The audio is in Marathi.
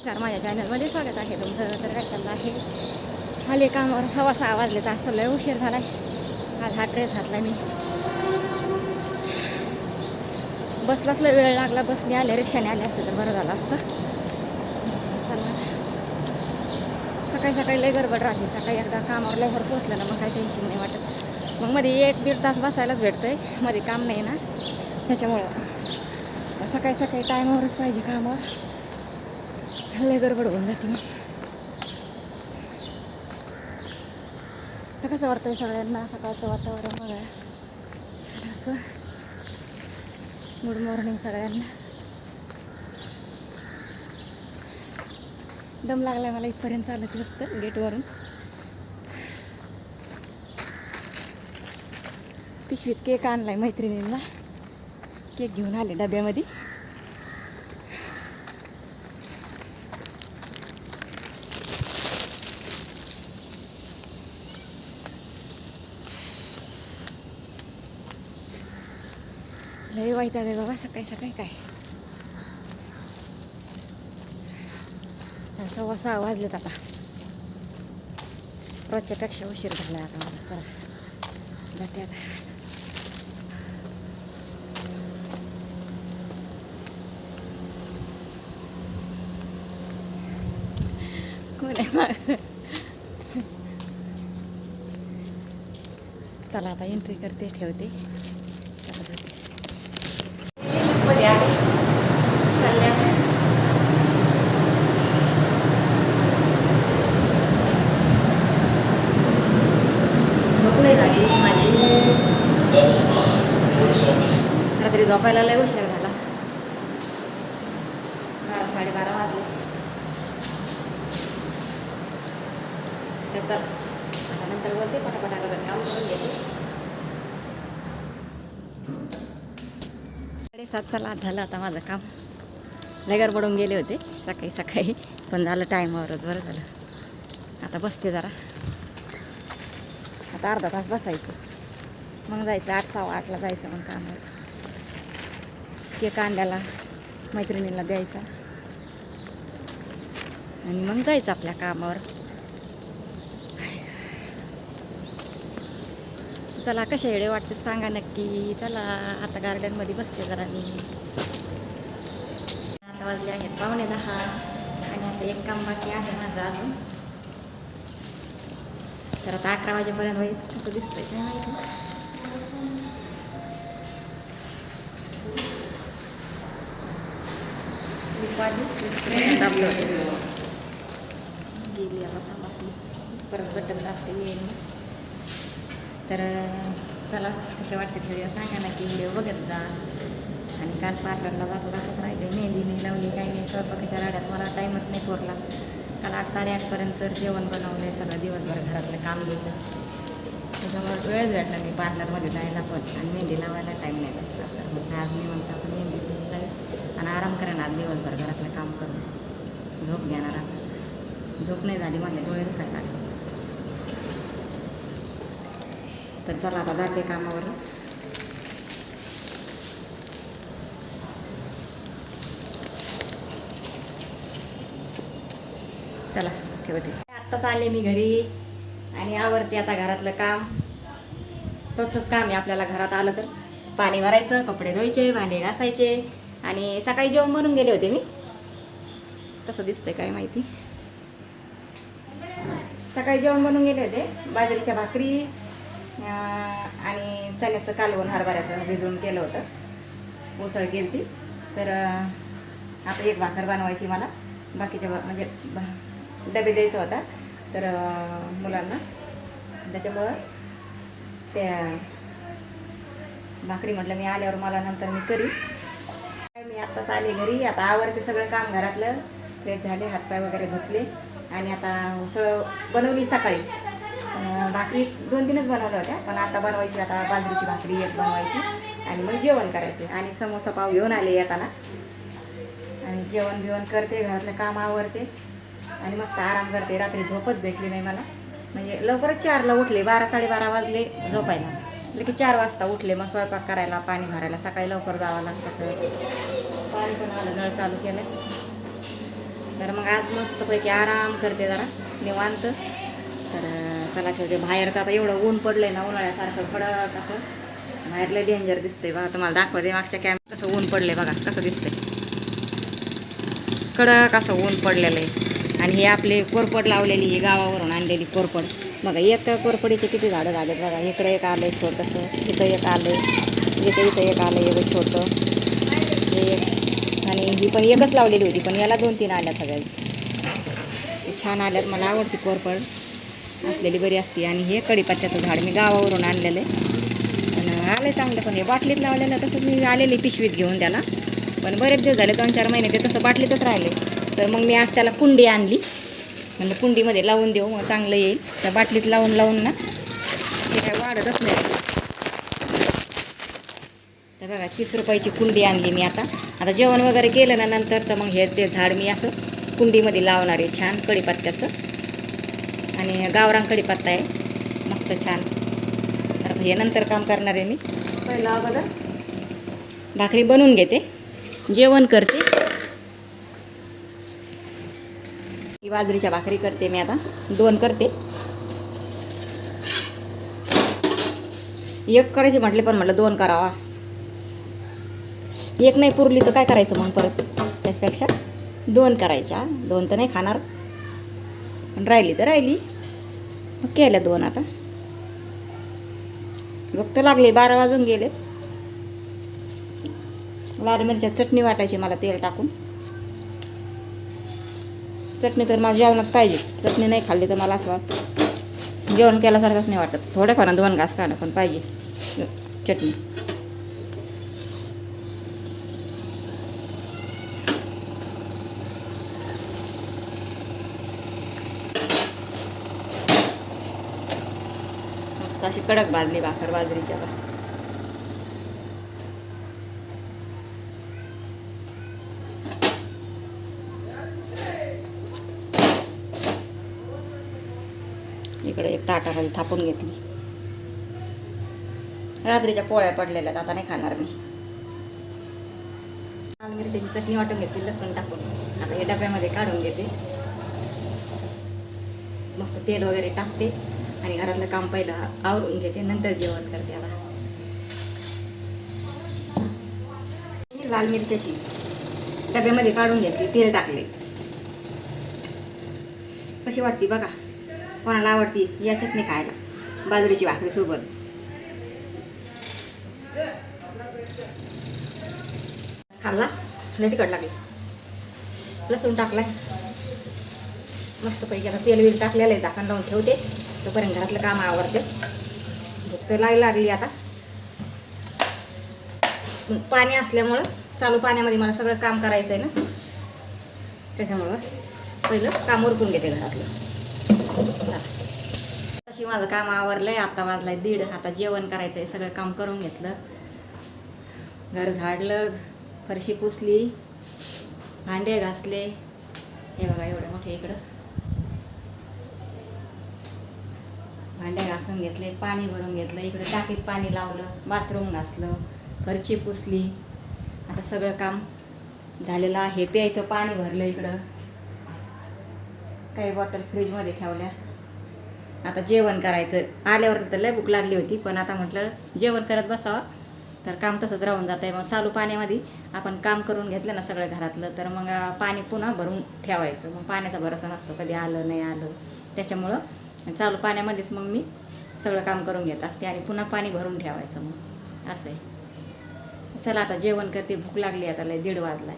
नमस्कार माझ्या चॅनलमध्ये स्वागत आहे. तुमचं तर काय चाललं आहे? आले कामावर सव्वा सहा वाजले तर असं लय उशीर झाला आहे आज हा ड्रेस घातला मी. बसलाच लय वेळ लागला बसने आले रिक्षाने आले असते तर बरं झालं असतं. चला सकाळी सकाळी लय गडबड राहते. सकाळी एकदा कामावर लवकर पोचलं ना मग काही टेन्शन नाही वाटत. मग मध्ये एक दीड तास बसायलाच भेटतंय. मध्ये काम नाही ना त्याच्यामुळं. सकाळी सकाळी टायमावरच पाहिजे कामावर. लय गडबड होऊन जाते मग. तर कसं वाटतंय सगळ्यांना? सकाळचं वातावरण बघा छान असं. गुड मॉर्निंग सगळ्यांना. दम लागला मला इथपर्यंत चालत असतं गेटवरून. पिशवीत केक आणलाय मैत्रिणींना. केक घेऊन आले डब्यामध्ये. लय वाईट आहे बाबा सकाळी सकाळी काय सव्वा सहा वाजलेत आता रोजच्यापेक्षा उशीर झाला आता मला चला जाते आता चला आता एंट्री करते ठेवते चला जाते. मध्ये आहे चालल्या झोप नाही झाली माझी रात्री झोपायला लय उशीर झाला. बारा साडेबारा वाजले. त्याचा आता नंतर बोलते पटापटा काम करून घेते. साडेसात चला झालं आता माझं काम. लय पडून गेले होते सकाळी सकाळी. पण झालं टायमावरच बरं झालं. आता बसते जरा. आता अर्धा तास बसायचं. मग जायचं आठ सहा आठला जायचं मग कामावर केक आणल्याला मैत्रिणीला द्यायचा. आणि मग जायचं आपल्या कामावर. चला कशा येडे वाटते सांगा नक्की. चला आता गार्डनमध्ये बसते जरा मी. आता वाजले आहेत पाहुणे दहा आणि आता एक काम बाकी आहे माझं अजून. तर आता अकरा वाजेपर्यंत होईल कसं दिसतंय काय माहिती. दाबलं गेली आता थांबा प्लीज परत बटन दाबते येईल मी. तर चला कसे वाटते व्हिडिओ? सांगा ना की व्हिडिओ बघत जा. आणि काल पार्लरला जाता जातच राहिले. मेहंदी नाही लावली काही नाही. स्वयंपाकाच्या राड्यात मला टाईमच नाही पोरला. काल आठ साडेआठपर्यंत जेवण बनवलं आहे सगळं दिवसभर घरातलं काम घेतलं त्याच्यामुळे वेळच भेटला नाही पार्लरमध्ये जायला पण. आणि मेहंदी लावायला टाईम नाही भेटला. तर मग आज मी म्हणतो आपण मेहंदी आणि आराम करेन आज दिवसभर घरातलं काम करतो झोप घेणार आता झोप नाही झाली माझ्या डोळे दुखायला लागले. तर चला आता जाते कामावर चला ठेवते. आत्ताच आले मी घरी आणि आवरते आता घरातलं काम. रोजचंच काम आहे आपल्याला घरात आलं तर. पाणी भरायचं कपडे धुवायचे भांडे घासायचे आणि सकाळी जेवण बनून गेले होते मी. कसं दिसतंय काय माहिती? सकाळी जेवण बनवून गेले होते. बाजरीच्या भाकरी आणि चण्याचं कालवण हरभऱ्याचं भिजवून केलं होतं. उसळ केली ती तर आता एक भाकर बनवायची मला. बाकीच्या म्हणजे भा- डबे द्यायचा होता. तर मुलांना. त्याच्यामुळं त्या भाकरी म्हटलं मी आल्यावर मला नंतर मी करी. मी आत्ताच आले घरी. आता आवडते सगळं काम घरातलं. फ्रेश झाले हातपाय वगैरे धुतले. आणि आता उसळ बनवली सकाळी भाकरी दोन तीनच बनवल्या होत्या पण आता बनवायची आता बाजरीची भाकरी एक बनवायची आणि मग जेवण करायचे. आणि समोसा पाव घेऊन आले येताना. आणि जेवण बिवण करते घरातलं काम आवरते आणि मस्त आराम करते. रात्री झोपच भेटली नाही मला. म्हणजे लवकरच चारला उठले बारा साडेबारा वाजले झोपायला. म्हणजे की चार वाजता उठले मग स्वयंपाक करायला पाणी भरायला. सकाळी लवकर जावं लागतं पाणी पण आलं नळ चालू केलं. तर मग आज मस्तपैकी आराम करते जरा निवांत. तर चला ठेवते. बाहेर तर आता एवढं ऊन पडलंय ना उन्हाळ्यासारखं कडक असं. बाहेर लय डेंजर दिसतंय बघा. तुम्हाला दाखवते मागच्या कॅमेरा कसं ऊन पडलंय बघा कसं दिसतंय. कडक असं ऊन पडलेलं आहे आणि हे आपले कोरपड लावलेली ही गावावरून आणलेली कोरपड. बघा एक कोरपडीचे किती झाडं झालेत बघा. इकडे एक आलं आहे छोटंसं इथं एक आलं आहे इथं इथं एक आलं आहे एक छोटं. हे एक. आणि ही पण एकच लावलेली होती पण याला दोन तीन आल्या सगळ्या. छान आल्यात मला आवडती कोरपड. असलेली बरी असते. आणि हे कडीपत्त्याचं झाड मी गावावरून आणलेलं आहे. पण आलं चांगलं पण हे बाटलीत लावलेलं तसंच मी आलेली पिशवीत घेऊन त्याला. पण बरेच दिवस झाले दोन चार महिने ते तसं बाटलीतच राहिले. तर मग मी आज त्याला कुंडी आणली. म्हणजे कुंडीमध्ये लावून देऊ मग चांगलं येईल. त्या बाटलीत लावून लावून ना ते काय वाढतच नाही. तर बघा तीस रुपयाची कुंडी आणली मी आता. आता जेवण वगैरे केलं ना नंतर तर मग हे ते झाड मी असं कुंडीमध्ये लावणार आहे. छान कढीपत्त्याचं. आणि गावरान कढीपत्ता आहे. मस्त छान. तर हे नंतर काम करणार आहे मी. पहिलं अगोदर? भाकरी बनवून घेते. जेवण करते. ही बाजरीच्या भाकरी करते मी आता. दोन करते. एक करायची म्हटले पण म्हटलं दोन करावा. एक नाही पुरली तर काय करायचं मग परत? त्याच्यापेक्षा दोन करायच्या. दोन तर नाही खाणार. पण राहिली तर राहिली. मग केल्या दोन आता. फक्त लागले बारा वाजून गेले. लाल मिरच्या चटणी वाटायची मला तेल टाकून. चटणी तर मला जेवणात पाहिजेच. चटणी नाही खाल्ली तर मला असं वाटतं. जेवण केल्यासारखंच नाही वाटत. थोड्याफार दोन घास खाणं पण पाहिजे. चटणी मस्त अशी कडक भाजली भाकर बाजरीच्या बा. इकडे एक ताटाखाली थापून घेतली. रात्रीच्या पोळ्या पडलेल्या आहेत, आता नाही खाणार मी. लाल मिरच्याची चटणी वाटून घेतली लसूण टाकून. आता हे डब्यामध्ये काढून घेते. मस्त तेल वगैरे टाकते. आणि घरातलं काम पहिलं आवरून घेते नंतर जेवण करते आता. लाल मिरच्याची डब्यामध्ये काढून घेतली तेल टाकले. कशी वाटते बघा. कोणाला आवडती या चटणी खायला. बाजरीची भाकरी सोबत. खाल्ला? लय तिखट लागली. लसूण टाकलाय. मस्तपैकी आता तेल बिल टाकलेलं आहे झाकण लावून ठेवते. तोपर्यंत घरातलं काम आवडते भूक तर लाई लागली आता. पाणी असल्यामुळं चालू पाण्यामध्ये मला सगळं काम करायचं आहे ना. त्याच्यामुळं पहिलं काम उरकून घेते घरातलं. चला. तशी माझं काम आवरलंय आता वाजलाय दीड. आता जेवण करायचं आहे सगळं काम करून घेतलं. घर झाडलं फरशी पुसली भांडे घासले. हे बघा एवढं मोठे इकडं. भांडे घासून घेतले पाणी भरून घेतलं इकडं टाकीत पाणी लावलं बाथरूम घासलं फरची पुसली. आता सगळं काम झालेलं आहे. प्यायचं पाणी भरलं इकडं. काही बॉटल फ्रीजमध्ये ठेवल्या. आता जेवण करायचं. आल्यावर तर लय भूक लागली होती पण आता म्हटलं जेवण करत बसावं. तर काम तसंच राहून जातं आहे मग चालू पाण्यामध्ये आपण काम करून घेतलं ना सगळं घरातलं तर मग पाणी पुन्हा भरून ठेवायचं. मग पाण्याचा भरोसा नसतो कधी आलं नाही आलं. त्याच्यामुळं चालू पाण्यामध्येच मग मी सगळं काम करून घेत असते आणि पुन्हा पाणी भरून ठेवायचं मग. असं आहे. चला आता जेवण करते भूक लागली आता लय दीड वाजलाय.